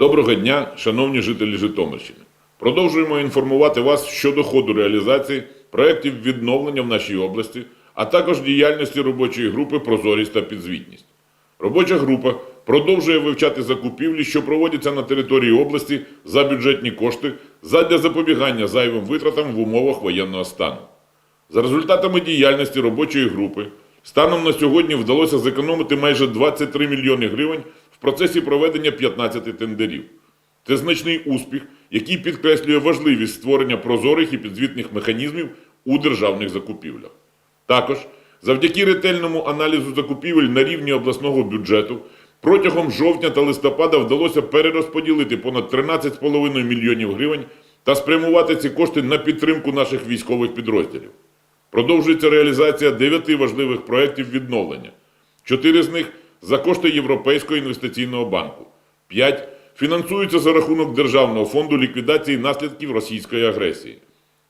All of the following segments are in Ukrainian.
Доброго дня, шановні жителі Житомирщини. Продовжуємо інформувати вас щодо ходу реалізації проєктів відновлення в нашій області, а також діяльності робочої групи Прозорість та підзвітність. Робоча група продовжує вивчати закупівлі, що проводяться на території області за бюджетні кошти задля запобігання зайвим витратам в умовах воєнного стану. За результатами діяльності робочої групи, станом на сьогодні вдалося зекономити майже 23 мільйони гривень процесі проведення 15 тендерів. Це значний успіх, який підкреслює важливість створення прозорих і підзвітних механізмів у державних закупівлях. Також завдяки ретельному аналізу закупівель на рівні обласного бюджету протягом жовтня та листопада вдалося перерозподілити понад 13,5 мільйонів гривень та спрямувати ці кошти на підтримку наших військових підрозділів. Продовжується реалізація дев'яти важливих проєктів відновлення. Чотири з них за кошти Європейського інвестиційного банку. П'ять фінансуються за рахунок Державного фонду ліквідації наслідків російської агресії.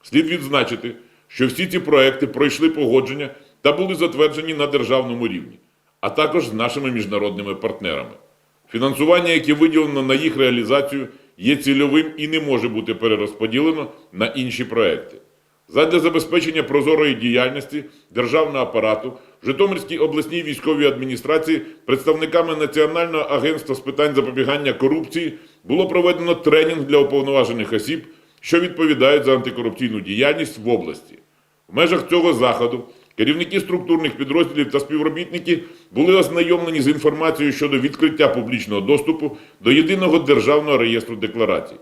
Слід відзначити, що всі ці проекти пройшли погодження та були затверджені на державному рівні, а також з нашими міжнародними партнерами. Фінансування, яке виділено на їх реалізацію, є цільовим і не може бути перерозподілено на інші проекти. Задля забезпечення прозорої діяльності державного апарату в Житомирській обласній військовій адміністрації представниками Національного агентства з питань запобігання корупції було проведено тренінг для уповноважених осіб, що відповідають за антикорупційну діяльність в області. В межах цього заходу керівники структурних підрозділів та співробітники були ознайомлені з інформацією щодо відкриття публічного доступу до єдиного державного реєстру декларацій.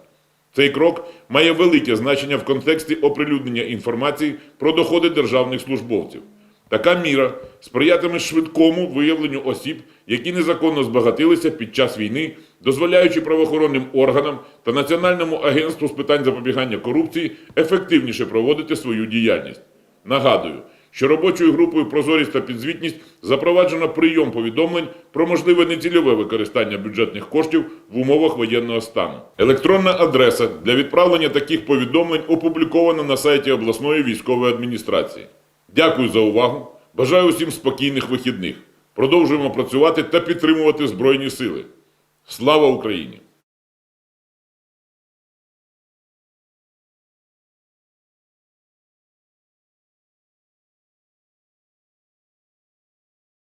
Цей крок має велике значення в контексті оприлюднення інформації про доходи державних службовців. Така міра сприятиме швидкому виявленню осіб, які незаконно збагатилися під час війни, дозволяючи правоохоронним органам та Національному агентству з питань запобігання корупції ефективніше проводити свою діяльність. Нагадую, що робочою групою Прозорість та підзвітність запроваджено прийом повідомлень про можливе нецільове використання бюджетних коштів в умовах воєнного стану. Електронна адреса для відправлення таких повідомлень опублікована на сайті обласної військової адміністрації. Дякую за увагу. Бажаю усім спокійних вихідних. Продовжуємо працювати та підтримувати Збройні Сили. Слава Україні!